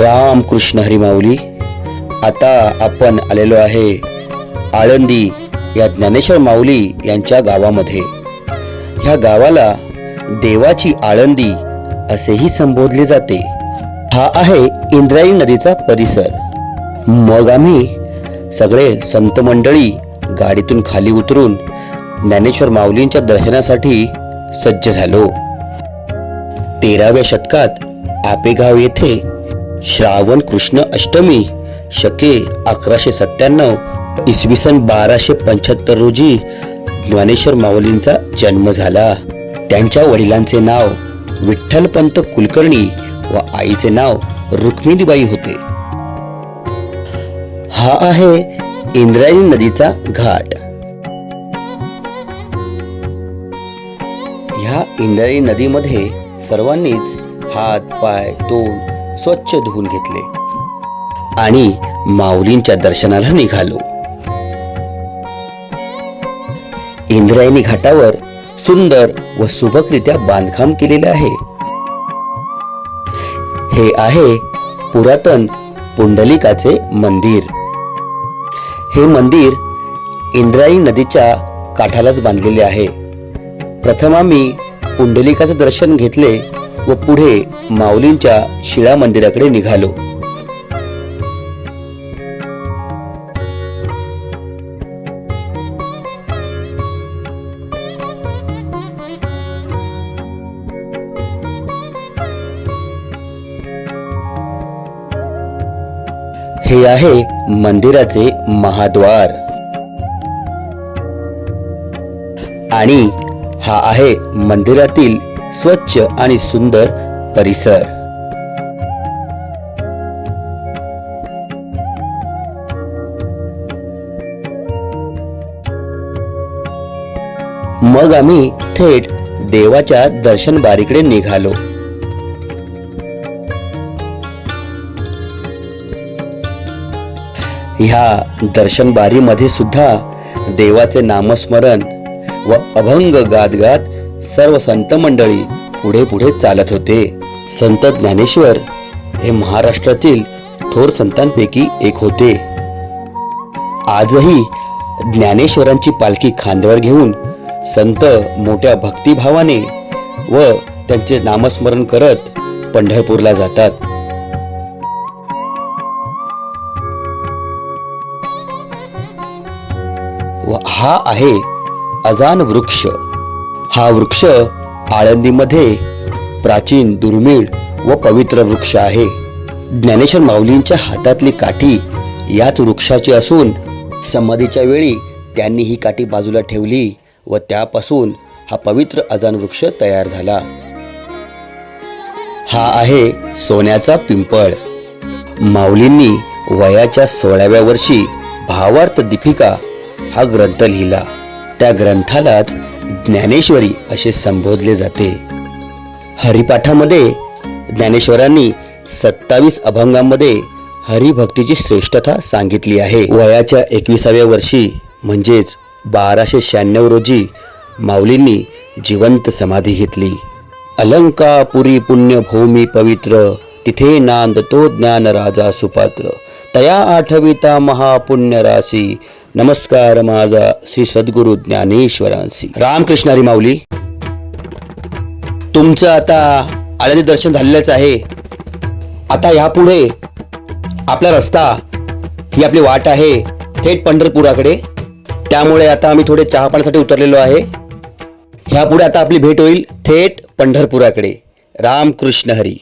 राम कृष्ण हरिमाऊली. आता आपण आलेलो आहे आळंदी या ज्ञानेश्वर माऊली यांच्या गावामध्ये. ह्या गावाला देवाची आळंदी असेही संबोधले जाते. हा आहे इंद्रायणी नदीचा परिसर. मग आम्ही सगळे संत मंडळी गाडीतून खाली उतरून ज्ञानेश्वर माऊलींच्या दर्शनासाठी सज्ज झालो. तेराव्या शतकात आपेगाव येथे श्रावण कृष्ण अष्टमी शके अकराशे सत्त्याण्णव इसवी सन बाराशे पंच्याहत्तर रोजी ज्ञानेश्वर माऊलींचा जन्म झाला. त्यांच्या वडिलांचे नाव विठ्ठलपंत कुलकर्णी व आईचे नाव रुक्मिणीबाई होते. हा आहे इंद्रायणी नदीचा घाट. ह्या इंद्रायणी नदीमध्ये सर्वांनीच हात पाय तोंड स्वच्छ धुवून घेतले. आणि माऊलींच्या दर्शनाला निघालो. इंद्रायणी घाटावर सुंदर व सुबकरित्या बांधकाम केलेले आहे. हे आहे पुरातन पुंडलिकाचे मंदिर. हे मंदिर इंद्रायणी नदीच्या काठालाच बांधलेले आहे. प्रथम आम्ही पुंडलिकाचं दर्शन घेतले. व पुढे माऊलींच्या शिळा मंदिराकडे निघालो. हे आहे मंदिराचे महाद्वार. आणि हा आहे मंदिरातील स्वच्छ आणि सुंदर परिसर. मग आम्ही थेट देवाच्या दर्शन बारीकडे निघालो. ह्या दर्शन बारीमध्ये सुद्धा देवाचे नामस्मरण व अभंग गात गात सर्व संत मंडळी पुढे पुढे चालत होते. संत ज्ञानेश्वर हे महाराष्ट्रातील थोर संतांपैकी एक होते. आजही ज्ञानेश्वरांची पालखी खांद्यावर घेऊन संत मोठ्या भक्तिभावाने व त्यांचे नामस्मरण करत पंढरपूरला जातात. व हा आहे अजान वृक्ष. हा वृक्ष आळंदीमध्ये प्राचीन दुर्मिळ व पवित्र वृक्ष आहे. ज्ञानेश्वर माऊलींच्या हातातली काठी याच वृक्षाची असून समाधीच्या वेळी त्यांनी ही काठी बाजूला ठेवली व त्यापासून हा पवित्र अजान वृक्ष तयार झाला. हा आहे सोन्याचा पिंपळ. माऊलींनी वयाच्या सोळाव्या वर्षी भावार्थ दीपिका हा ग्रंथ लिहिला. त्या ग्रंथालाच ज्ञानेश्वरी असे संबोधले जाते. हरिपाठामध्ये ज्ञानेश्वरांनी सत्तावीस अभंगांमध्ये हरिभक्तीची श्रेष्ठता सांगितली आहे. वयाच्या एकविसाव्या वर्षी म्हणजेच बाराशे शहाण्णव रोजी माऊलींनी जिवंत समाधी घेतली. अलंकापुरी पुण्यभूमी पवित्र तिथे नांद तो ज्ञान राजा सुपात्र. तया आठविता महापुण्य राशी नमस्कार माझा श्री सद्गुरु ज्ञानेश्वरांशी. रामकृष्ण हरी माऊली तुमचं आता आळंदी दर्शन झालेलंच आहे. आता ह्यापुढे आपला रस्ता ही आपली वाट आहे थेट पंढरपुराकडे. त्यामुळे आता आम्ही थोडे चहा पाण्यासाठी उतरलेलो आहे. ह्यापुढे आता आपली भेट होईल थेट पंढरपुराकडे. रामकृष्ण हरी.